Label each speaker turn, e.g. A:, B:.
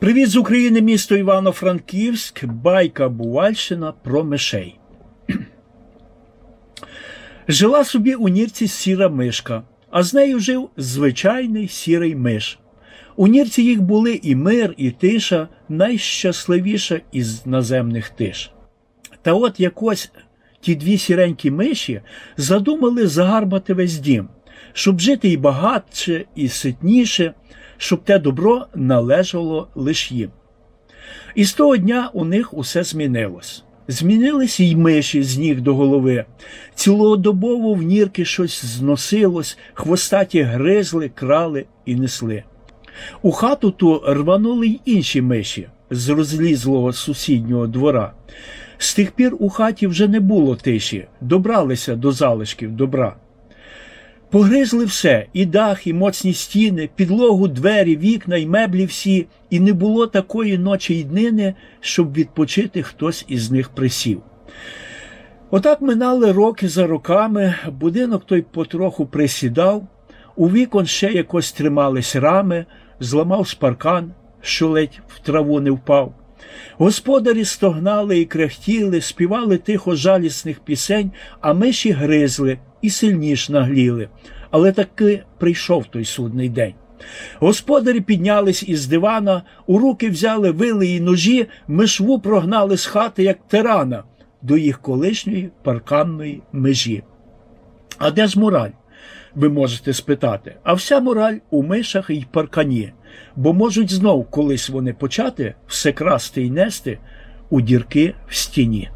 A: Привіт з України, місто Івано-Франківськ, байка Бувальщина про мишей. Жила собі у нірці сіра мишка, а з нею жив звичайний сірий миш. У нірці їх були і мир, і тиша, найщасливіша із наземних тиш. Та от якось ті дві сіренькі миші задумали загарбати весь дім, щоб жити і багатше, і ситніше, щоб те добро належало лиш їм. І з того дня у них усе змінилось. Змінились й миші з ніг до голови. Цілодобово в нірки щось зносилось, хвостаті гризли, крали і несли. У хату ту рванули й інші миші з розлізлого сусіднього двора. З тих пір у хаті вже не було тиші, добралися до залишків добра. Погризли все і дах, і моцні стіни, підлогу, двері, вікна, і меблі всі, і не було такої ночі й днини, щоб відпочити хтось із них присів. Отак минали роки за роками, будинок той потроху присідав, у вікон ще якось тримались рами, зламав спаркан, що ледь в траву не впав. Господарі стогнали і крехтіли, співали тихо жалісних пісень, а миші гризли і сильніш нагліли. Але таки прийшов той судний день. Господарі піднялись із дивана, у руки взяли вили і ножі, мишву прогнали з хати, як тирана, до їх колишньої парканної межі. А де ж мораль? Ви можете спитати. А вся мораль у мишах і паркані, бо можуть знов колись вони почати все красти і нести у дірки в стіні.